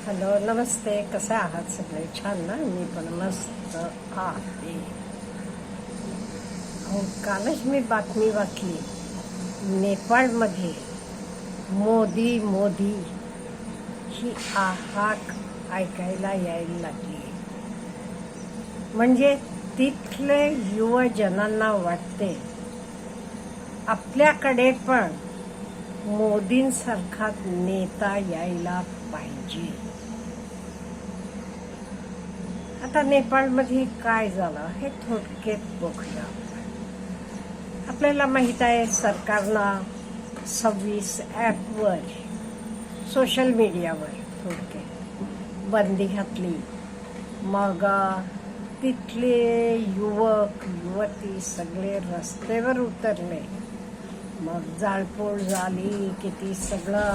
Hello नमस्ते कसे आहात सगळे छान ना मी पण मस्त आहे अहो कालच मी बातमी वाचली नेपाळमध्ये मोदी मोदी ही आहाक ऐकायला यायला लागली म्हणजे तिथले युवजनांना वाटते. आपल्याकडे पण मोदींसारखा नेता यायला पाहिजे. आता नेपाळमध्ये काय झालं हे थोडक्यात बघूया. आपल्याला माहीत आहे सरकारनं सव्वीस ॲपवर सोशल मीडियावर थोडक्यात बंदी घातली. मग तिथले युवक युवती सगळे रस्त्यावर उतरले. मग जाळपोळ झाली किती सगळं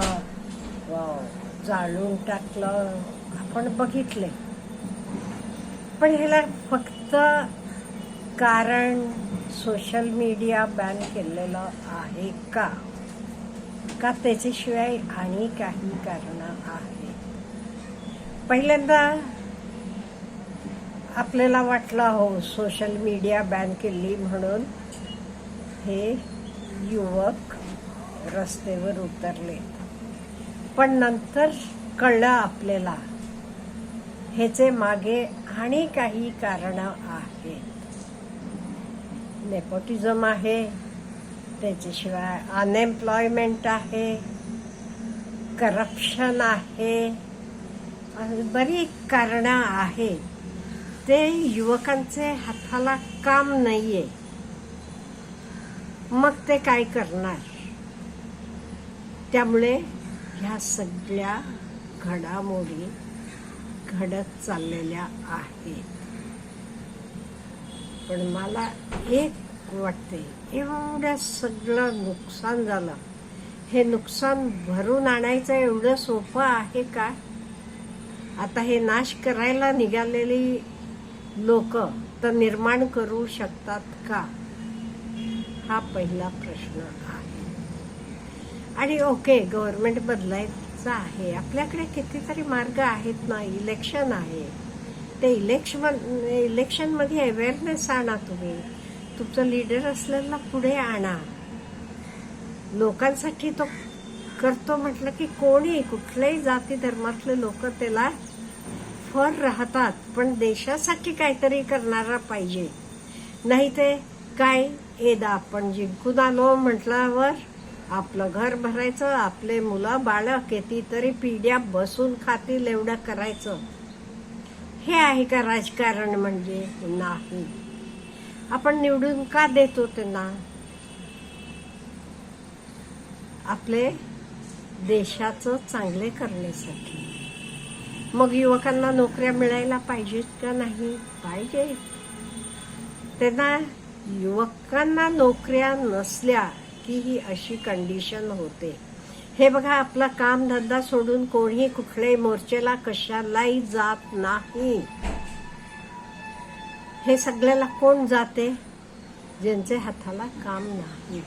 जाळून टाकलं. आपण बघितले. पण ह्याला फक्त कारण सोशल मीडिया बॅन केलेलं आहे का? का त्याच्याशिवाय आणि काही कारण आहेत पहिल्यांदा आपल्याला वाटलं हो सोशल मीडिया बॅन केली म्हणून हे युवक रस्त्यावर उतरले. पण नंतर कळलं आपल्याला ह्याचे मागे आणि काही कारण आहेत. नेपोटिझम आहे त्याच्याशिवाय अनएम्प्लॉयमेंट आहे करप्शन आहे आणि बरी कारणं आहेत. ते युवकांचे हाताला काम नाहीये. मग ते काय करणार? त्यामुळे ह्या सगळ्या घडामोडी घडत चाललेल्या आहेत पण मला एक वाटते एवढं सगळं नुकसान झालं. हे नुकसान भरून आणायचं एवढं सोपं आहे का? आता हे नाश करायला निघालेली लोक तर निर्माण करू शकतात का? हा पहिला प्रश्न आहे. आणि ओके गव्हर्नमेंट बदलायचं आहे. आपल्याकडे कितीतरी मार्ग आहेत ना इलेक्शन आहे. ते इलेक्शन इलेक्शनमध्ये अवेअरनेस आणा तुम्ही. तुमचं लीडर असलेला पुढे आणा. लोकांसाठी तो करतो म्हटलं की कोणी कुठल्याही जाती धर्मातले लोक त्याला फर राहतात पण देशासाठी काहीतरी करणारा पाहिजे. नाही ते काय एदा आपण जिंकून आलो म्हटल्यावर आपलं घर भरायचं आपले मुलं बाळ कितीतरी पिढ्या बसून खातील एवढं करायचं. हे आहे का राजकारण म्हणजे? नाही. आपण निवडून का देतो त्यांना? आपले देशाचं चांगले करण्यासाठी. मग युवकांना नोकऱ्या मिळायला पाहिजेत का नाही? पाहिजे त्यांना युवकांना नोकऱ्या नसल्या की ही अशी कंडिशन होते. हे बघा आपला काम धंदा सोडून कोणी कुठल्याही मोर्चेला कशालाही जात नाही. हे सगळ्याला कोण जाते? ज्यांचे हाताला काम नाही.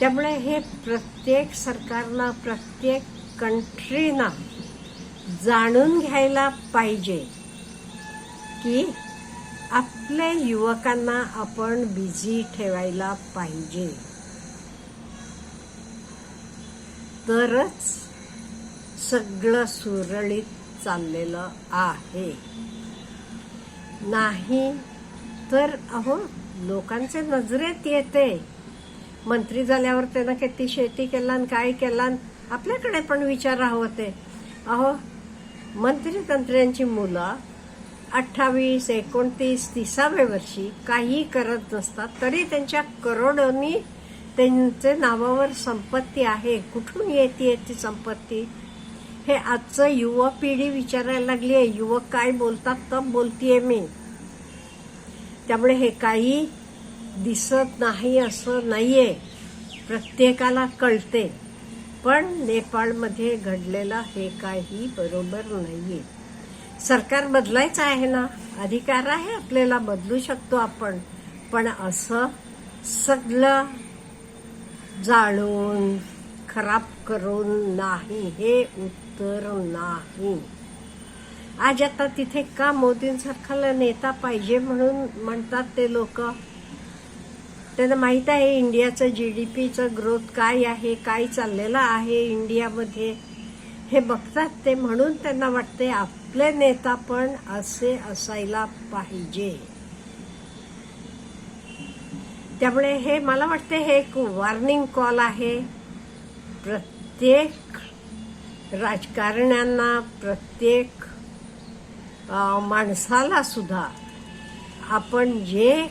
त्यामुळे हे प्रत्येक सरकारला प्रत्येक कंट्रीना जाणून घ्यायला पाहिजे की आपल्या युवकांना आपण बिझी ठेवायला पाहिजे. तरच सगळं सुरळीत चाललेलं आहे. नाही तर अहो लोकांचे नजरेत येते. मंत्री झाल्यावर त्यानं किती शेती केला काय केला आपल्याकडे पण विचार होते. अहो मंत्री तंत्र्यांची मुलं अठ्ठावीस एकोणतीस तिसाव्या वर्षी काही करत नसतात तरी त्यांच्या करोडोनी त्यांचे नावावर संपत्ती आहे. कुठून येते ती संपत्ती? हे आजचं युवा पिढी विचारायला लागली आहे. युवक काय बोलतात तर बोलतीये मी. त्यामुळे हे काही दिसत नाही असं नाहीये. प्रत्येकाला कळते. पण नेपाळमध्ये घडलेलं हे काही बरोबर नाहीये. सरकार बदलायचं आहे ना अधिकार आहे आपल्याला बदलू शकतो आपण. पण असं सगळं जाळून खराब करून नाही हे उत्तर नाही. आज आता तिथे का मोदींसारखा नेता पाहिजे म्हणून म्हणतात ते लोक? त्यांना माहीत आहे इंडियाचं जी डी पीचं ग्रोथ काय आहे काय चाललेलं आहे इंडियामध्ये? हे बघतात ते म्हणून त्यांना वाटते आपले नेता पण असे असायला पाहिजे. त्यामुळे हे मला वाटते हे एक वॉर्निंग कॉल आहे. प्रत्येक राजकारण्यांना प्रत्येक माणसाला सुद्धा आपण जे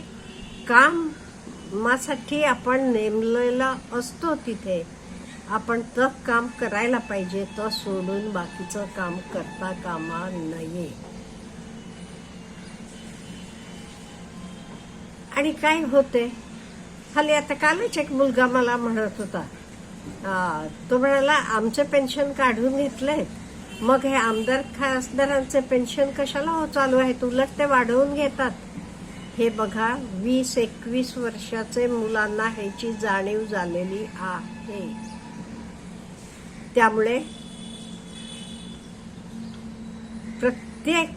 कामासाठी आपण नेमलेला असतो तिथे आपण तर काम करायला पाहिजे तर सोडून बाकीचं काम करता कामा नये. आणि काय होते? खाली आता कालच एक मुलगा मला म्हणत होता तो म्हणाला आमचं पेन्शन काढून घेतलंय मग हे आमदार खासदारांचे पेन्शन कशाला हो चालू आहे उलट ते वाढवून घेतात. हे बघा वीस एकवीस वर्षाचे मुलांना ह्याची जाणीव झालेली आहे. त्यामुळे प्रत्येक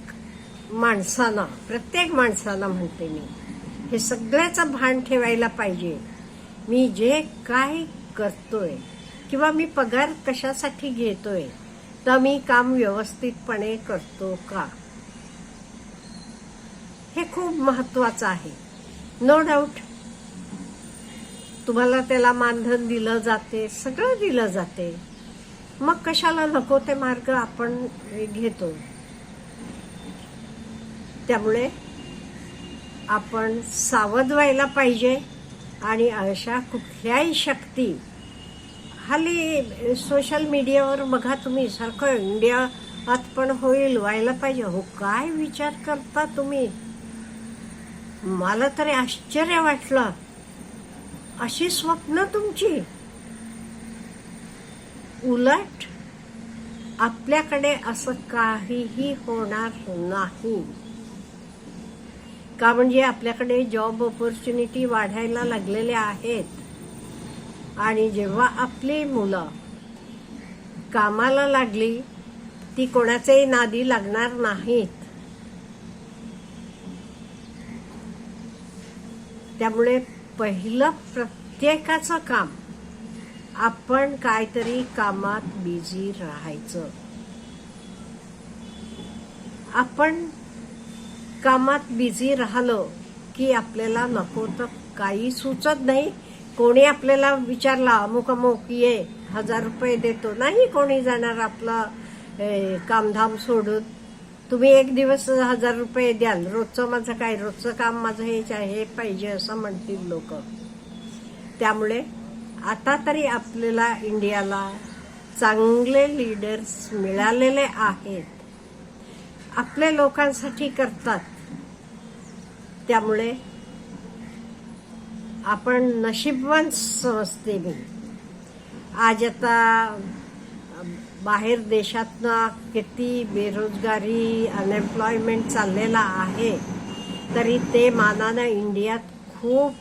माणसानं प्रत्येक माणसाला म्हणते मी हे सगळ्याचं भान ठेवायला पाहिजे. मी जे काय करतोय किंवा मी पगार कशासाठी घेतोय तर मी काम व्यवस्थितपणे करतो का? हे खूप महत्वाचं आहे. नो डाऊट तुम्हाला त्याला मानधन दिलं जाते सगळं दिलं जाते. मग कशाला नको ते मार्ग आपण घेतो? त्यामुळे आपण सावध व्हायला पाहिजे आणि अशा कुठल्याही शक्ती हल्ली सोशल मीडियावर बघा तुम्ही सारखं इंडियात पण होईल व्हायला पाहिजे. हो काय विचार करता तुम्ही? मला तरी आश्चर्य वाटलं. अशी स्वप्न तुमची. उलट आपल्याकडे असं काहीही होणार नाही. का म्हणजे आपल्याकडे जॉब ऑपॉर्च्युनिटी वाढायला लागलेल्या आहेत. आणि जेव्हा आपली मुलं कामाला लागली ती कोणाचेही नादी लागणार नाहीत. त्यामुळे पहिलं प्रत्येकाचं काम आपण काहीतरी कामात बिझी राहायचं. आपण कामात बिझी राहिलो की आपल्याला नको तर काही सुचत नाही. कोणी आपल्याला विचारला अमुक अमुक ये हजार रुपये देतो. नाही कोणी जाणार आपलं कामधाम सोडून. तुम्ही एक दिवस हजार रुपये द्याल. रोजचं माझं काय? रोजचं काम माझं हेच आहे हे पाहिजे असं म्हणतील लोक. त्यामुळे आता तरी आपल्याला इंडियाला चांगले लीडर्स मिळालेले आहेत. आपल्या लोकांसाठी करतात. त्यामुळे आपण नशीबवान समजते मी. आज आता बाहेर देशातनं किती बेरोजगारी अनएम्प्लॉयमेंट चाललेला आहे तरी ते मानानं इंडियात खूप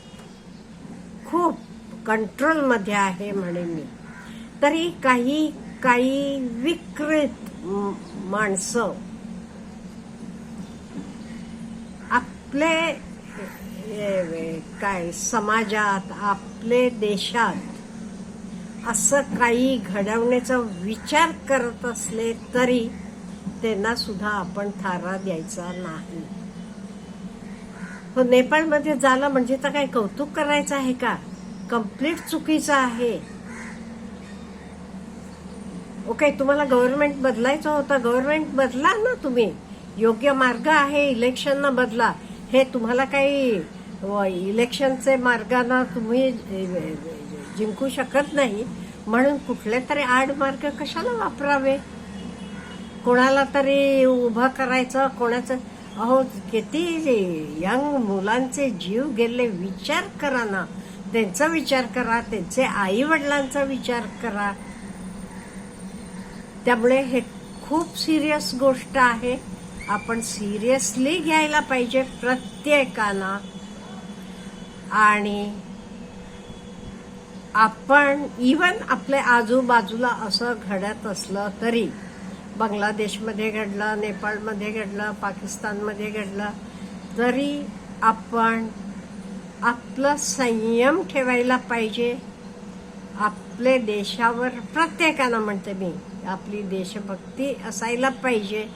खूप कंट्रोलमध्ये आहे म्हणे मी. तरी काही काही विकृत माणसं आपले काय समाजात आपले देशात असं काही घडवण्याचा विचार करत असले तरी त्यांना सुद्धा आपण थारा द्यायचा नाही. हो नेपाळमध्ये झालं म्हणजे तर काय कौतुक करायचं आहे का? कंप्लीट चुकीचं आहे. ओके तुम्हाला गव्हर्नमेंट बदलायचं होतं. गव्हर्नमेंट बदला ना तुम्ही. योग्य मार्ग आहे इलेक्शनना बदला. हे तुम्हाला काही व इलेक्शनचे मार्गांना तुम्ही जिंकू शकत नाही. म्हणून कुठले तरी आड मार्ग कशाला वापरावे? कोणाला तरी उभं करायचं कोणाचं? अहो किती यंग मुलांचे जीव गेले विचार करा ना. त्यांचा विचार करा त्यांचे आई वडिलांचा विचार करा. त्यामुळे हे खूप सिरियस गोष्ट आहे. आपण सिरियसली घ्यायला पाहिजे प्रत्येकाला. आणि आपण इवन आपल्या आजूबाजूला असं घडत असलं तरी बांगलादेशमध्ये घडलं नेपाळमध्ये घडलं पाकिस्तानमध्ये घडलं तरी आपण आपलं संयम ठेवायला पाहिजे. आपले देशावर प्रत्येकानं म्हणते मी आपली देशभक्ती असायला पाहिजे.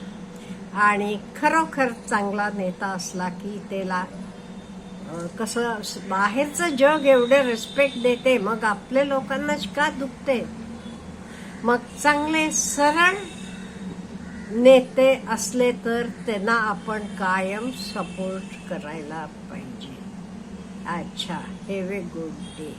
आणि खरोखर चांगला नेता असला की त्याला कसं बाहेरचं जग एवढे रिस्पेक्ट देते मग आपल्या लोकांनाच का दुखते? मग चांगले सरळ नेते असले तर त्यांना आपण कायम सपोर्ट करायला पाहिजे. अच्छा हॅव ए गुड डे